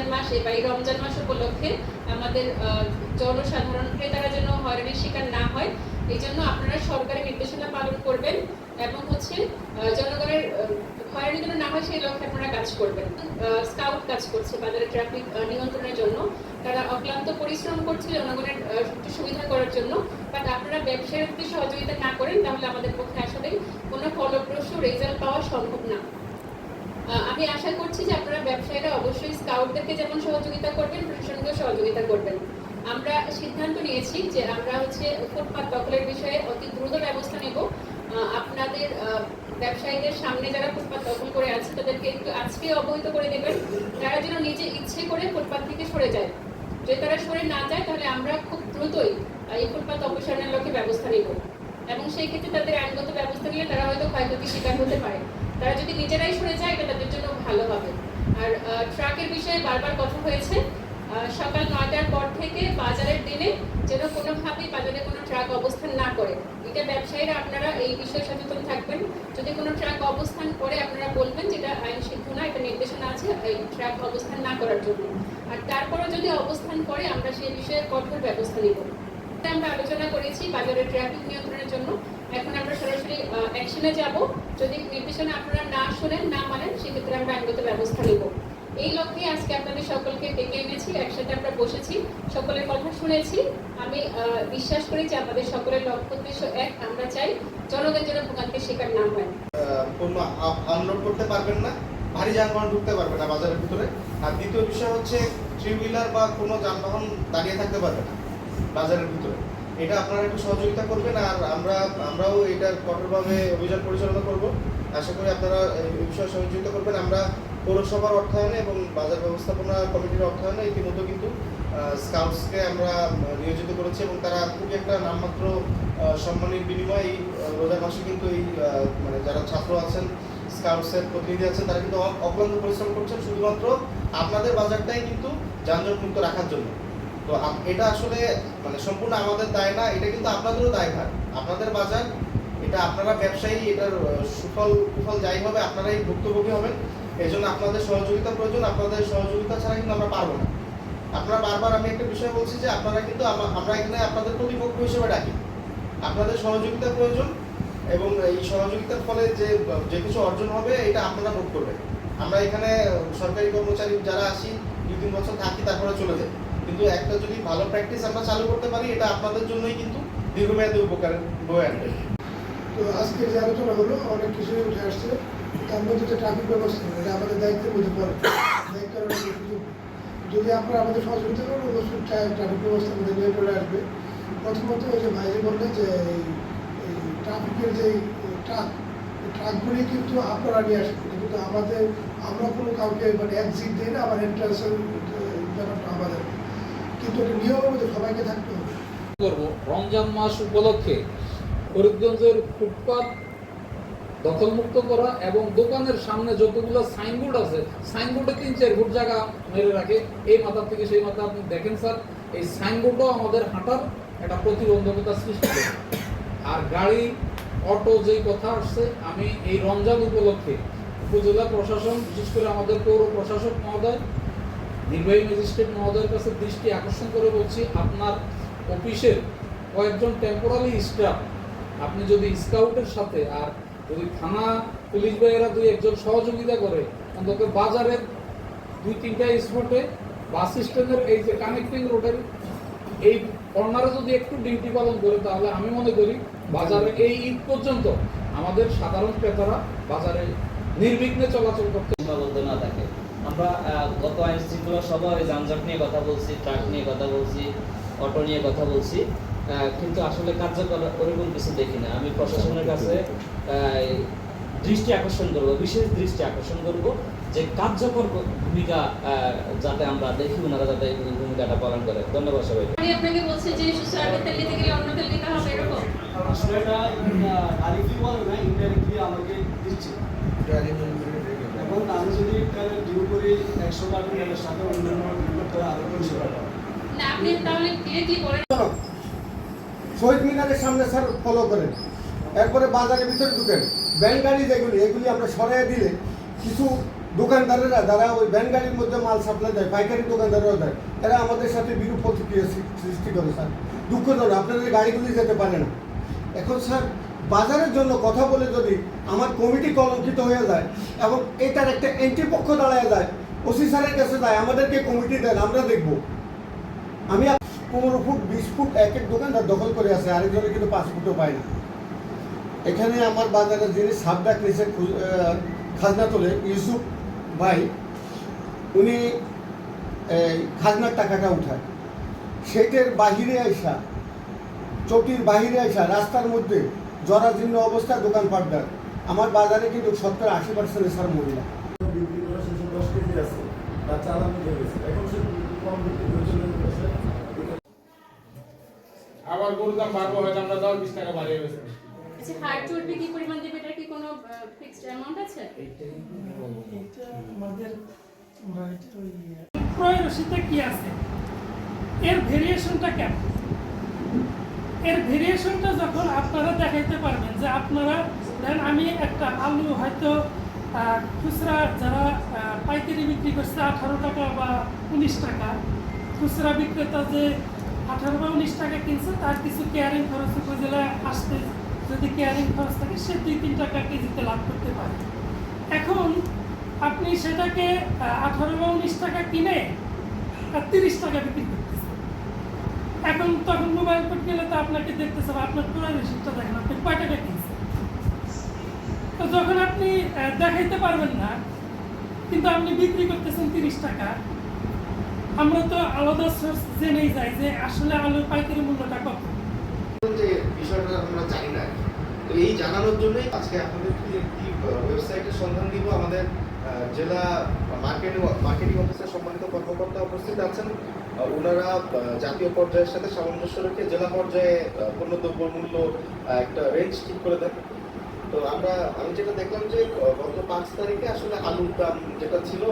রমজান মাস এবার এই রমজান মাস উপলক্ষে আমাদের জনসাধারণ ক্রেতারা যেন হয়রানির শিকার না হয়, এই জন্য আপনারা সরকারি নির্দেশনা পালন করবেন এবং হচ্ছে জনগণের হয়রানি যেন না হয় সেই লক্ষ্যে আপনারা কাজ করবেন। স্কাউট কাজ করছে বাজারে ট্রাফিক নিয়ন্ত্রণের জন্য। তারা অক্লান্ত পরিশ্রম করছে জনগণের সুবিধা করার জন্য। বাট আপনারা ব্যবসায়ের সহযোগিতা না করেন তাহলে আমাদের পক্ষে আসলে কোনো ফলপ্রসূ রেজাল্ট পাওয়া সম্ভব না। আমি আশা করছি যে আপনারা ব্যবসায়ীরা অবশ্যই স্কাউটদেরকে যেমন সহযোগিতা করবেন, প্রশাসনকেও সহযোগিতা করবেন। আমরা সিদ্ধান্ত নিয়েছি যে আমরা হচ্ছে ফুটপাত দখলের বিষয়ে অতি দ্রুত ব্যবস্থা নেব। আপনাদের ব্যবসায়ীদের সামনে যারা ফুটপাত দখল করে আছে, তাদেরকে একটু আজকে অবহিত করে দেবেন তারা যেন নিজে ইচ্ছে করে ফুটপাত থেকে সরে যায়। যদি তারা সরে না যায়, তাহলে আমরা খুব দ্রুতই এই ফুটপাত অপসারণের লক্ষ্যে ব্যবস্থা নেব। এবং সেই ক্ষেত্রে তাদের আইনগত ব্যবস্থা নিয়ে তারা হয়তো ক্ষয়ক্ষতির শিকার হতে পারে। তারা যদি নিজেরাই সরে যায়, এটা তাদের জন্য ভালো হবে। আর ট্রাকের বিষয়ে বারবার কথা হয়েছে সকাল নয়টার পর থেকে বাজারের দিনে যেন কোনোভাবেই বাজারে কোনো ট্রাক অবস্থান না করে। এটা ব্যবসায়ীরা, আপনারা এই বিষয়ে সচেতন থাকবেন। যদি কোনো ট্রাক অবস্থান করে, আপনারা বলবেন যেটা আইন সিদ্ধ না, এটা নির্দেশনা আছে, এই ট্রাক অবস্থান না করার জন্য। আর তারপরে যদি অবস্থান করে, আমরা সেই বিষয়ে কঠোর ব্যবস্থা নিব। আমরা আলোচনা করেছি বাজারের ট্রাফিক নিয়ন্ত্রণের জন্য। এখন আমরা সরাসরি অ্যাকশনে যাব। যদি নির্দেশনা আপনারা না শোনেন, না মানেন, সেক্ষেত্রে আমরা আইনগত ব্যবস্থা নেব। এই লক্ষ্যে আজকে আপনাদের সকলকে ডেকে এনেছি, একসাথে আমরা বসেছি, সকলের কথা শুনেছি। আমি বিশ্বাস করি যে আমাদের সকলের লক্ষ্য, উদ্দেশ্য এক, আমরা চাই জনগণ যেন ভোগান্তির শিকার না হয়। আনলোড করতে পারবেন না, ভারী যানবাহন ঢুকতে পারবে না বাজারের ভিতরে। আর দ্বিতীয় বিষয় হচ্ছে থ্রি হুইলার বা কোনো যানবাহন দাঁড়িয়ে থাকতে পারবে না বাজারের ভিতরে। এটা আপনারা একটু সহযোগিতা করবেন আর আমরা, আমরাও এটার কঠোরভাবে অভিযান পরিচালনা করব। আশা করি আপনারা এই বিষয়ে সহযোগিতা করবেন। আমরা পৌরসভার অর্থায়নে এবং বাজার ব্যবস্থাপনা কমিটির অর্থায়নে ইতিমধ্যে কিন্তু স্কাউটসকে আমরা নিয়োজিত করেছি এবং তারা খুবই একটা নামমাত্র সম্মানের বিনিময়ে এই রোজার মাসে কিন্তু এই মানে যারা ছাত্র আছেন, স্কাউটসের প্রতিনিধি আছেন, তারা কিন্তু অক্লান্ত পরিশ্রম করছেন শুধুমাত্র আপনাদের বাজারটাই কিন্তু যানজট মুক্ত রাখার জন্য। তো এটা আসলে মানে সম্পূর্ণ আমাদের দায় না, এটা কিন্তু আপনাদেরও দায়ভার আপনাদের বাজার, এটা আপনারা ব্যবসায়ী, এটার সুফল, কুফল যাই হবে, আপনারাই ভুক্তভোগী হবেন। এই জন্য আপনাদের সহযোগিতা প্রয়োজন, আপনাদের সহযোগিতা ছাড়া কিন্তু আমরা পারব না। আপনারা বারবার আমি একটা বিষয় বলছি যে, আপনারা কিন্তু আমরা এখানে আপনাদের প্রতিপক্ষ হিসেবে ডাকি। আপনাদের সহযোগিতা প্রয়োজন এবং এই সহযোগিতার ফলে যে যে কিছু অর্জন হবে, এটা আপনারা ভোগ করবেন। আমরা এখানে সরকারি কর্মচারী যারা আসি দুই তিন বছর থাকি, তারপরে চলে যাই। কিন্তু একটা যদি ভালো প্র্যাকটিস আমরা চালু করতে পারি, এটা আপনাদের জন্যই কিন্তু দীর্ঘমেয়াদী উপকার বয়ে আনবে। তো আজকে যে আলোচনা হলো, অনেক কিছুই উঠে আসছে। তার মধ্যে যে ট্রাফিক ব্যবস্থা এটা আমাদের দায়িত্বের মধ্যে পড়ে যদি আপনারা আমাদের সহযোগিতা করেন অবশ্যই ট্রা- ট্রাফিক ব্যবস্থা আমাদের নিয়ে চলে আসবে। প্রথমত ওই যে ভাইজি বললেন যে এই ট্রাফিকের যে ট্রাক ট্রাকগুলি কিন্তু আপনারা নিয়ে আসবেন। কিন্তু আমাদের আমরা কোনো কাউকে মানে এক্সিট দিই না, আমার এন্ট্রান্সের ব্যাপারটা আমাদের। কিন্তু রমজান মাস উপলক্ষে ফরিদগঞ্জের ফুটপাত দখলমুক্ত করা এবং দোকানের সামনে যতগুলো সাইনবোর্ড আছে, সাইনবোর্ডে তিন চার ফুট জায়গা মেরে রাখে। এই মাথা থেকে সেই মাথা আপনি দেখেন স্যার, এই সাইনবোর্ডও আমাদের হাঁটার একটা প্রতিবন্ধকতা সৃষ্টি করে। আর গাড়ি, অটো যেই কথা আসছে, আমি এই রমজান উপলক্ষে উপজেলা প্রশাসন, বিশেষ করে আমাদের পৌর প্রশাসক মহোদয় নির্বাহী ম্যাজিস্ট্রেট মহোদয়ের কাছে দৃষ্টি আকর্ষণ করে বলছি, আপনার অফিসের কয়েকজন টেম্পোরারি স্টাফ আপনি যদি স্কাউটের সাথে আর যদি থানা পুলিশ ভাইয়েরা দুই একজন সহযোগিতা করে, অন্তত বাজারের দুই তিনটা স্পটে বাস স্ট্যান্ডের এই যে কানেক্টিং রোডের এই কর্নারে যদি একটু ডিউটি পালন করে, তাহলে আমি মনে করি বাজারে এই ঈদ পর্যন্ত আমাদের সাধারণ ক্রেতারা বাজারে নির্বিঘ্নে চলাচল করতে না থাকে। আমরা আহ, গত আইন শৃঙ্খলা সভায় যানজট নিয়ে কথা বলছি ট্রাক নিয়ে কথা বলছি অটো নিয়ে কথা বলছি কিন্তু আসলে কার্যকর ওরকম কিছু দেখি না। আমি প্রশাসনের কাছে আহ, দৃষ্টি আকর্ষণ করব বিশেষ দৃষ্টি আকর্ষণ করব যে কার্যকর ভূমিকা যাতে আমরা দেখি ওনারা যাতে ভূমিকাটা পালন করে। ধন্যবাদ সবাই আমি আপনাকে বলছি যে সুস্থ আগে তেল নিতে অন্য তেল হবে এরকম? আসলে এটা ডাইরেক্টলি বলে না ইনডাইরেক্টলি আমাকে দিচ্ছে। এবং আমি যদি ডিউ একশো শহীদ মিনারের সামনে স্যার ফলো করেন। এরপরে বাজারের ভিতরে ঢুকেন। ব্যান গাড়ি যেগুলি, এগুলি আমরা সরাই দিলে কিছু দোকানদারেরা যারা ওই ভ্যান গাড়ির মধ্যে মাল সাপ্লাই দেয়, পাইকারি দোকানদাররাও দেয়, এরা আমাদের সাথে বিরূপ প্রতিক্রিয়া সৃষ্টি করে স্যার। দুঃখজনক, আপনাদের গাড়িগুলি যেতে পারে না। এখন স্যার, বাজারের জন্য কথা বলে যদি আমার কমিটি কলঙ্কিত হয়ে যায় এবং এটার একটা এন্ট্রি পক্ষ দাঁড়ায় যায় ওসি স্যারের কাছে যায় আমাদেরকে কমিটি দেন, আমরা দেখব। আমি পনেরো ফুট, বিশ ফুট, এক এক দোকানদার দখল করে আছে আরেকজনে কিন্তু পাঁচ ফুটও পায় না। এখানে আমার বাজারে যিনি নিচে খু- খাজনা তোলে, ইউসুফ ভাই, উনি খাজনার টাকাটা উঠায়। সেটের বাহিরে আইসা, চটির বাহিরে আইসা, রাস্তার মধ্যে জরাজীর্ণ অবস্থা দোকান পাটদার আমার বাজারে কিন্তু সত্তর আশি পার্সেন্ট স্যার মহিলা বিক্রি করে শেষে দশ কেজি আছে তার চালান গেছে। এখন সে কম বিক্রি গেছে আবার গরুর দাম বাড়বো হয়তো আমরা দশ বিশ টাকা বাড়িয়ে গেছে। আচ্ছা হাট চর্বি কি পরিমাণ দেবে? এটার কি কোনো ফিক্সড অ্যামাউন্ট আছে? এটা আমাদের আমরা এটা ওই ক্রয় রসিদে কি আছে? এর ভেরিয়েশনটা কেমন? এর ভেরিয়েশনটা যখন আপনারা দেখাইতে পারবেন যে আপনারা দেন আমি একটা আলু হয়তো খুচরা যারা পাইকারি বিক্রি করছে, আঠারো টাকা বা উনিশ টাকা, খুচরা বিক্রেতা যে আঠারো বা উনিশ টাকা কিনছে, তার কিছু কেয়ারিং খরচ উপজেলা আসতে যদি কেয়ারিং খরচ থাকে, সে দুই, তিন টাকা কেজিতে লাভ করতে পারে। এখন আপনি সেটাকে আঠারো বা উনিশ টাকা কিনে তিরিশ টাকা বিক্রি করতেছেন। এখন তখন মোবাইল কোড গেলে তো আপনাকে দেখতেছে, আপনার পুরো রিসিপ্টটা দেখেন, আপনি কয় টাকা কিনছেন? তো যখন আপনি দেখাইতে পারবেন না কিন্তু আপনি বিক্রি করতেছেন তিরিশ টাকা আমরা তো আলাদা সোর্স জেনেই যাই যে আসলে আলুর পাইকারি মূল্যটা কত। যে বিষয়টা আমরা জানি না। এই জানানোর জন্যই আজকে আপনাদেরকে একটি ওয়েবসাইটের সন্ধান দিব আমাদের জেলা মার্কেটিং মার্কেটিং অফিসের সম্মানিত কর্মকর্তা উপস্থিত আছেন। ওনারা জাতীয় পর্যায়ের সাথে সামঞ্জস্য রেখে জেলা পর্যায়ে আহ, পণ্যদ্রব্য মূল্য একটা রেঞ্জ ঠিক করে দেন। তো আমরা আমি যেটা দেখলাম যে গত পাঁচ তারিখে আসলে আলুর দাম যেটা ছিল